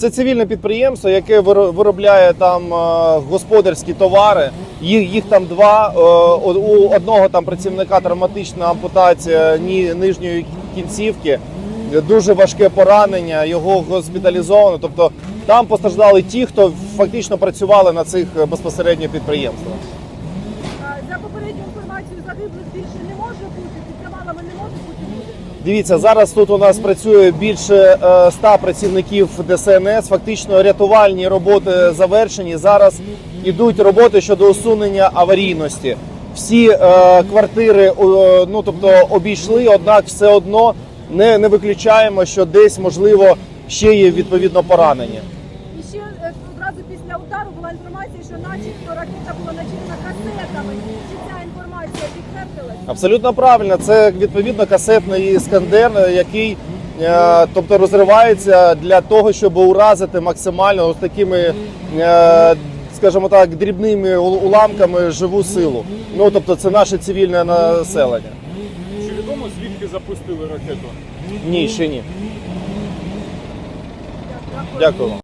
Це цивільне підприємство, яке виро- виробляє там е, господарські товари. Їх, їх там два. Е, у- одного там працівника травматична ампутація нижньої кінцівки, дуже важке поранення. Його госпіталізовано. Тобто там постраждали ті, хто фактично працювали на цих е, безпосередньо підприємствах. За попередню інформацію загиблих більше не може бути, під завалами не може бути. Дивіться, зараз тут у нас працює більше е, ста працівників ДСНС. Фактично рятувальні роботи завершені. Зараз ідуть роботи щодо усунення аварійності. Всі е, квартири е, ну тобто обійшли, однак все одно не, не виключаємо, що десь можливо ще є відповідно поранення. І ще е, одразу після удару була інформація, що начебто ракета була начинена касетами. Чи ця інформація? Абсолютно правильно. Це відповідно касетний іскандер, який е, тобто розривається для того, щоб уразити максимально ось такими, е, скажімо так, дрібними уламками живу силу. Ну тобто, це наше цивільне населення. Чи відомо звідки запустили ракету? Ні, ще ні. Дякую.